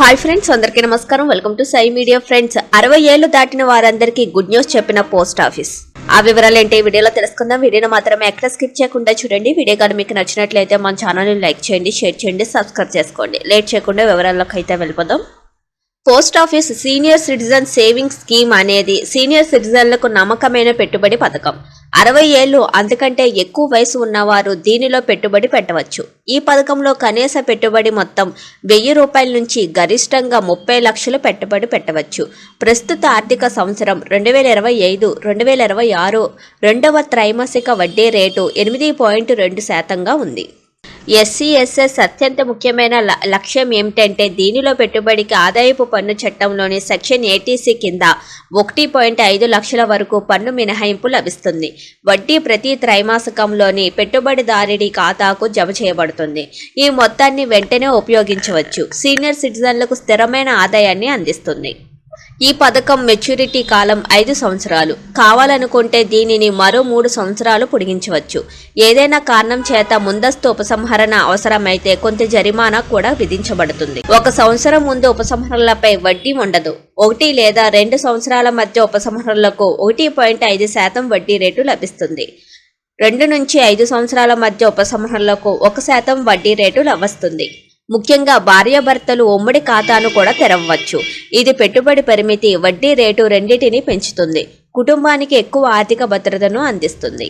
Hi friends అందరికీ నమస్కారం. Welcome to Sai media friends. అరవై ఏళ్ళు దాటిన వారందరికీ గుడ్ న్యూస్ చెప్పిన పోస్ట్ ఆఫీస్. ఆ వివరాలు ఏంటి వీడియోలో తెలుసుకుందాం. వీడియోను మాత్రమే ఎక్కడ స్కిప్ చేయకుండా చూడండి. వీడియో కానీ మీకు నచ్చినట్లయితే మన ఛానల్ని లైక్ చేయండి షేర్ చేయండి సబ్స్క్రైబ్ చేసుకోండి. లేట్ చేయకుండా వివరాల్లోకి అయితే వెళ్ళిపోదాం. Post office senior citizen saving scheme అనేది సీనియర్ సిటిజన్లకు నమ్మకమైన పెట్టుబడి పథకం. అరవై ఏళ్ళు అంతకంటే ఎక్కువ వయసు ఉన్నవారు దీనిలో పెట్టుబడి పెట్టవచ్చు. ఈ పథకంలో కనీస పెట్టుబడి మొత్తం వెయ్యి రూపాయల నుంచి గరిష్టంగా ముప్పై లక్షలు పెట్టుబడి పెట్టవచ్చు. ప్రస్తుత ఆర్థిక సంవత్సరం రెండు వేల ఇరవై ఐదు రెండు వేల ఇరవై ఆరు రెండవ త్రైమాసిక వడ్డీ రేటు ఎనిమిది పాయింట్ రెండు శాతంగా ఉంది. ఎస్సీఎస్ఎస్ అత్యంత ముఖ్యమైన ల- లక్ష్యం ఏమిటంటే దీనిలో పెట్టుబడికి ఆదాయపు పన్ను చట్టంలోని సెక్షన్ ఏటీసీ కింద ఒకటి పాయింట్ ఐదు లక్షల వరకు పన్ను మినహాయింపు లభిస్తుంది. వడ్డీ ప్రతి త్రైమాసికంలోని పెట్టుబడిదారుడి ఖాతాకు జమ చేయబడుతుంది. ఈ మొత్తాన్ని వెంటనే ఉపయోగించవచ్చు. సీనియర్ సిటిజన్లకు స్థిరమైన ఆదాయాన్ని అందిస్తుంది. ఈ పథకం మెచ్యూరిటీ కాలం ఐదు సంవత్సరాలు. కావాలనుకుంటే దీనిని మరో మూడు సంవత్సరాలు పొడిగించవచ్చు. ఏదైనా కారణం చేత ముందస్తు ఉపసంహరణ అవసరమైతే కొంత జరిమానా కూడా విధించబడుతుంది. ఒక సంవత్సరం ముందు ఉపసంహరణలపై వడ్డీ ఉండదు. ఒకటి లేదా రెండు సంవత్సరాల మధ్య ఉపసంహరణలకు ఒకటి పాయింట్ ఐదు శాతం వడ్డీ రేటు లభిస్తుంది. రెండు నుంచి ఐదు సంవత్సరాల మధ్య ఉపసంహరణలకు ఒక శాతం వడ్డీ రేటు లభిస్తుంది. ముఖ్యంగా భార్యాభర్తలు ఉమ్మడి ఖాతాను కూడా తెరవవచ్చు. ఇది పెట్టుబడి పరిమితి వడ్డీ రేటు రెండింటిని పెంచుతుంది. కుటుంబానికి ఎక్కువ ఆర్థిక భద్రతను అందిస్తుంది.